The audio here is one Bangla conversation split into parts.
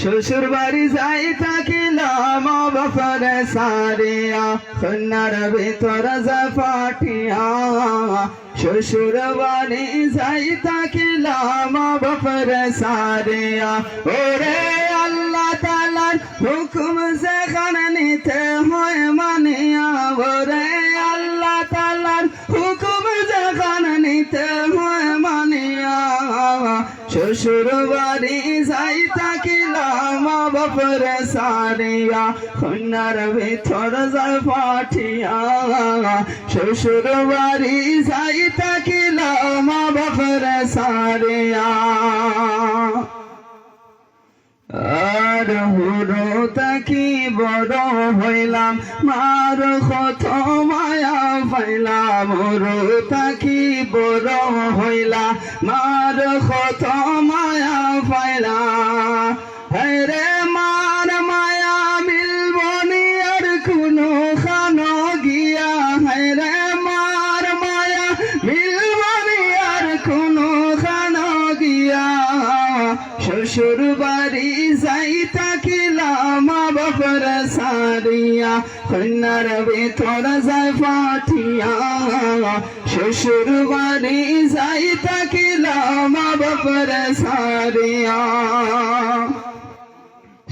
শ্বশুর বাড়ি যাই থাকিলাম বাপরে সারিয়া সন্ন্যার ভিতর যা পাঠিয়া শ্বশুর বাড়ি যাই থাকিলাম বাপরে সারিয়া। ওরে আল্লাহ তালার হুকুম সেখানে নিতে হয় মানিয়া সারিয়া কন্যার ভিতর যাই পাঠিয়া। শ্বশুর বাড়ি যাই থাকিলাম, বাপর সারিয়া। আর হুরো তাকি বড় হইলাম, মার কত মায়া পাইলাম। হুরো তাকি বড় হইলাম মার কত মায়া পাইলাম। শ্বশুর বাড়ি যাই থাকিলাম বাপর সারিয়া, কন্যার ভিতর যাই পাঠিয়া। শ্বশুর বাড়ি যাই থাকিলাম বাপর সারিয়া।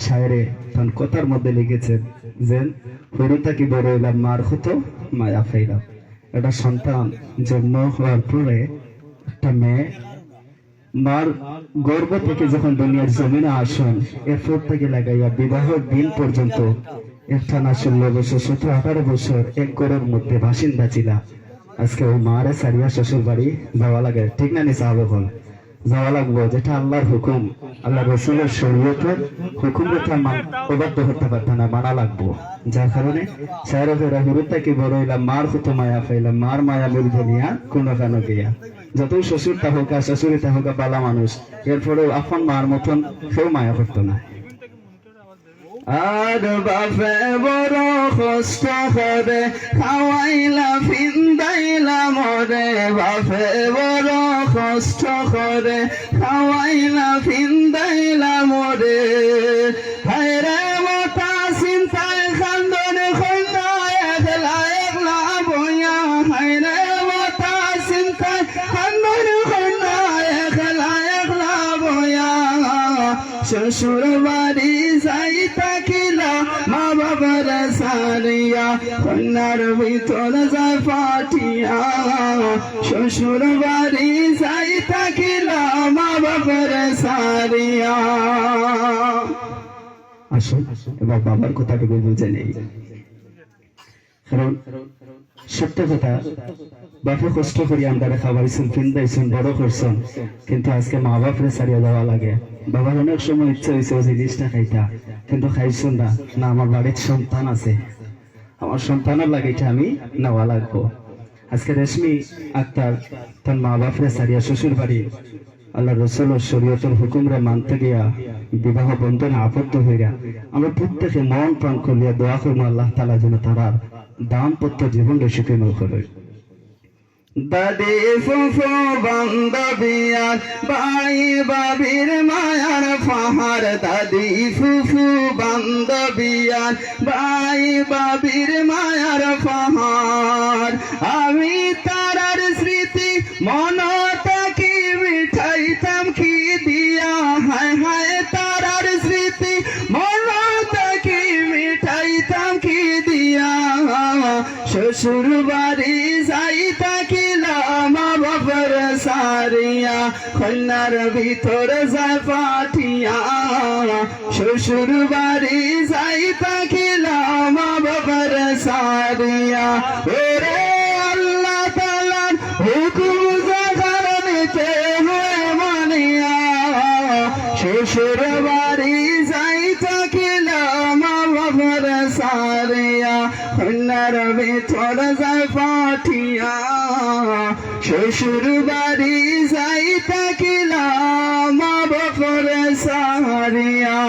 শায়রে, তখন কথার মধ্যে লিখেছেন যে হরুতা কি বড় হইলাম, মার হতো, মায়া ফাইলাম এটা সন্তান জন্ম হওয়ার পরে একটা মেয়ে মার গর্ভ থেকে যখন দুনিয়ার জমিনে আসেন, এরপর থেকে লাগাইয়া বিবাহের দিন পর্যন্ত একটা না ষোলো বছর, সতেরো, আঠারো বছর এক ঘরের মধ্যে বাসিন্দা ছিল। আজকে ওই মারে সারিয়া শ্বশুর বাড়ি যাওয়া লাগে। ঠিক না নি সাহাবে বল যাওয়া লাগবো, যেটা আল্লাহর হুকুম। আল্লাহ রসুলের শরীয়তের হুকুম রেখা অবাধ্য করতে পারত না, মানা লাগবো। যার কারণে সাহেরা হুরুতা কি বড় হইলাম, মার হুতো মায়া পাইলাম, মার মায়া মিল বলিয়া কোনো কেন গিয়া। যতই শ্বশুর তাহকা শ্বশুরি তাহকা বালা মানুষ, এরপরেও আপন মার মতন কেউ মায়া করতো না। আর বাপে বড় কষ্ট করে, খাওয়াইলা ফিন্দাইলা মরে। বাপে বড় কষ্ট করে, খাওয়াইলা ফিন্দাইলা মরে। হায়রে শ্বশুর বাড়ি যাই থাকিলা, মা বাবার সারিয়া, কন্যার ভিতর যাই পাঠিয়া। শ্বশুর বাড়ি যাই থাকিলা, মা বাবার সারিয়া। আসুন, এবার বাবার কথাটুকু বুঝে নেই। কারণ সত্য কথা, বাপে কষ্ট করি আমরা ফিন্দাইছেন বড় করছেন, কিন্তু আজকে মা বাপরে সারিয়া দেওয়া লাগে। বাবার অনেক সময় ইচ্ছা হয়েছে ওই জিনিসটা খাইতা কিন্তু খাইছেন না। না, আমার বাড়ির সন্তান আছে। আমার সন্তানের লাগে এটা আমি নেওয়া লাগবো। আজকে রেশমি আক্তার তার মা বাপরে সারিয়া শ্বশুর বাড়ি আল্লাহ রসুল শরীয়তের হুকুমরে মানতে গিয়া বিবাহ বন্ধনে আবদ্ধ হইয়া আমরা প্রত্যেকে মন প্রাণ করিয়া দোয়া করব আল্লাহ তালা যেন তারার দাম্পত্য জীবনকে সুখীময় করে দাদি ফুফু বান্ধবিয়ার ভাই বাবির মায়ার পাহাড়। দাদি ফুফু বান্ধবিয়ার ভাই বাবির মায়ার পাহাড়। আমি তারার স্মৃতি মন তাকি মিঠাইতাম কি দিয়া? হায় হায় তারার স্মৃতি মন তাকি মিঠাইতাম কি দিয়া? শ্বশুর বাড়ি যাই থাকিলাম বাবার সারিয়া কন্যার ভিতর পাঠিয়া। শ্বশুর বাড়ি যাই থাকিলাম, বাবার সারিয়া। ওরে আল্লাহ তালার হুকুম জাগার হয় মানিয়া। শ্বশুর বাড়ি যাই থাকিলাম, বাবার সারিয়া। কন্যার ভিতর পাঠিয়া। শ্বশুর বাড়ি যাই থাকিলাম সারিয়া